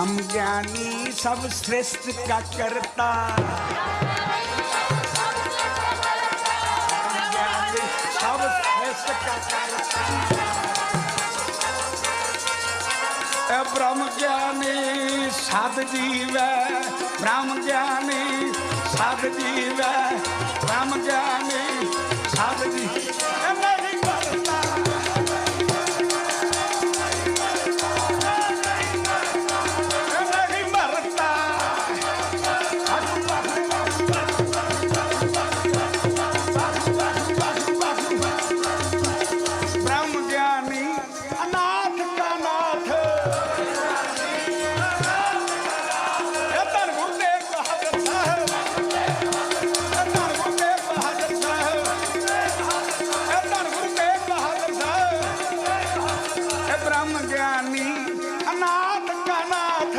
ब्रह्म ज्ञानी सब श्रेष्ठ का करता। श्रेष्ठ का ब्रह्म ज्ञानी साध जीव, ब्रह्म ज्ञानी साध जीव। ब्रह्म ज्ञानी, अनाथ का नाथ।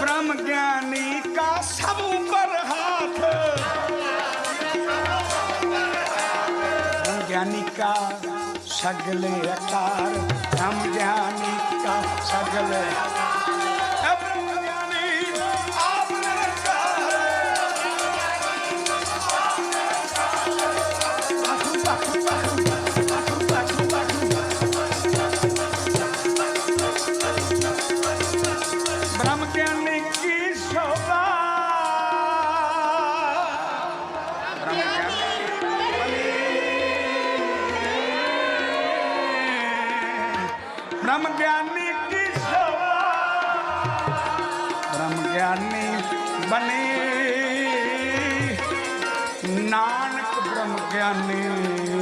ब्रह्म ज्ञानी का सब ऊपर हाथ। ब्रह्म ज्ञानी का सगले अकार। ब्रह्म ज्ञानी का सगले ए ब्रह्म ज्ञानी की शोभा ब्रह्म ज्ञानी ब्रह्म ज्ञानी की शोभा ब्रह्म ज्ञानी बने नानक ब्रह्म ज्ञानी